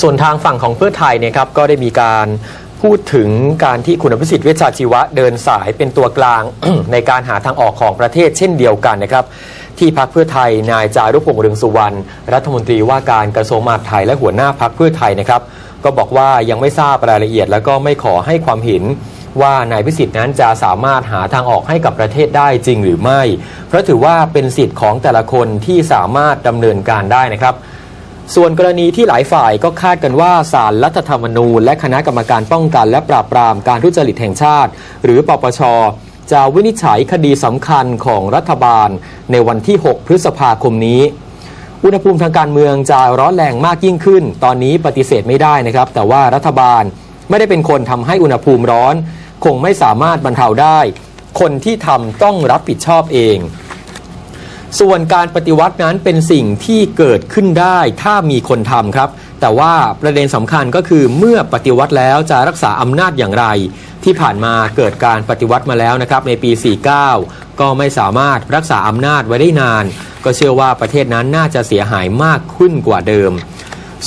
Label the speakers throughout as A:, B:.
A: ส่วนทางฝั่งของเพื่อไทยเนี่ยครับก็ได้มีการพูดถึงการที่คุณอภิสิทธิ์เวชชาชีวะเดินสายเป็นตัวกลาง ในการหาทางออกของประเทศเช่นเดียวกันนะครับ ที่พักเพื่อไทยนายจารุพงษ์เรืองสุวรรณรัฐมนตรีว่าการกระทรวงมหาดไทยและหัวหน้าพักเพื่อไทยนะครับ ก็บอกว่ายังไม่ทราบรายละเอียด แล้วก็ไม่ขอให้ความเห็นว่านายพิสิทธิ์นั้นจะสามารถหาทางออกให้กับประเทศได้จริงหรือไม่ เพราะถือว่าเป็นสิทธิ์ของแต่ละคนที่สามารถดำเนินการได้นะครับ ส่วนกรณีที่หลายฝ่ายก็คาดกันว่าสารรัฐธรรมนูญ และคณะกรรมการป้องกันและปราบปรามการทุจริตแห่งชาติ หรือปปชจะวินิจฉัยคดีสำคัญของรัฐบาล ในวันที่ 6 พฤษภาคมนี้ อุณหภูมิทางการเมืองจะร้อนแรงมากยิ่งขึ้น ตอนนี้ปฏิเสธไม่ได้นะครับ แต่ว่ารัฐบาลไม่ได้เป็นคนทำให้อุณหภูมิร้อน คงไม่สามารถบรรเทาได้ คนที่ทำต้องรับผิดชอบเอง ส่วนการปฏิวัตินั้นเป็นสิ่งที่เกิดขึ้นได้ถ้ามีคนทำครับ แต่ว่าประเด็นสำคัญก็คือเมื่อปฏิวัติแล้วจะรักษาอำนาจอย่างไร ที่ผ่านมาเกิดการปฏิวัติมาแล้วนะครับในปี 49 ก็ไม่สามารถรักษาอำนาจไว้ได้นาน ก็เชื่อว่าประเทศนั้นน่าจะเสียหายมากขึ้นกว่าเดิม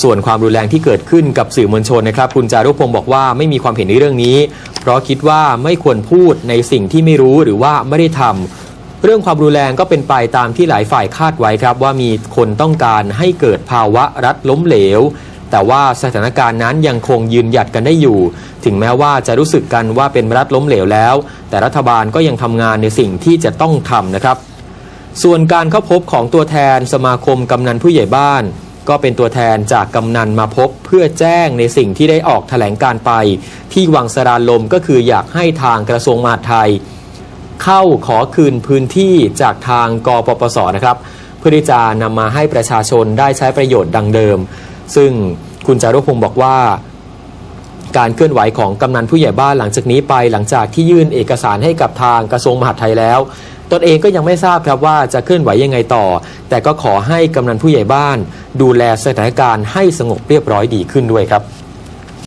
A: ส่วนความรุนแรงที่เกิดขึ้นกับสื่อมวลชนนะครับ คุณจารุพงศ์บอกว่าไม่มีความเห็นในเรื่องนี้ เพราะคิดว่าไม่ควรพูดในสิ่งที่ไม่รู้หรือว่าไม่ได้ทำ เรื่องความรุนแรงก็เป็นไปตามที่หลายฝ่ายคาดไว้ครับ ว่ามีคนต้องการให้เกิดภาวะรัฐล้มเหลว แต่ว่าสถานการณ์นั้นยังคงยืนหยัดกันได้อยู่ ถึงแม้ว่าจะรู้สึกกันว่าเป็นรัฐล้มเหลวแล้ว แต่รัฐบาลก็ยังทำงานในสิ่งที่จะต้องทำนะครับ ส่วนการเข้าพบของตัวแทนสมาคมกำนันผู้ใหญ่บ้าน ก็เป็นตัวแทนจากกำนันมาพบเพื่อแจ้งในสิ่งที่ได้ออกแถลงการไป ที่วังสรานลมก็คืออยากให้ทางกระทรวงมหาดไทย เข้าขอคืนพื้นที่จากทางกปปสนะครับ เพื่อที่จะนำมาให้ประชาชนได้ใช้ประโยชน์ดังเดิม ซึ่งคุณจารุพงศ์บอกว่า การเคลื่อนไหวของกำนันผู้ใหญ่บ้านหลังจากนี้ไป หลังจากที่ยื่นเอกสารให้กับทางกระทรวงมหาดไทยแล้วตนเองก็ยังไม่ทราบครับว่าจะเคลื่อนไหวยังไงต่อ แต่ก็ขอให้กำนันผู้ใหญ่บ้าน ดูแลสถานการณ์ให้สงบเรียบร้อยดีขึ้นด้วยครับ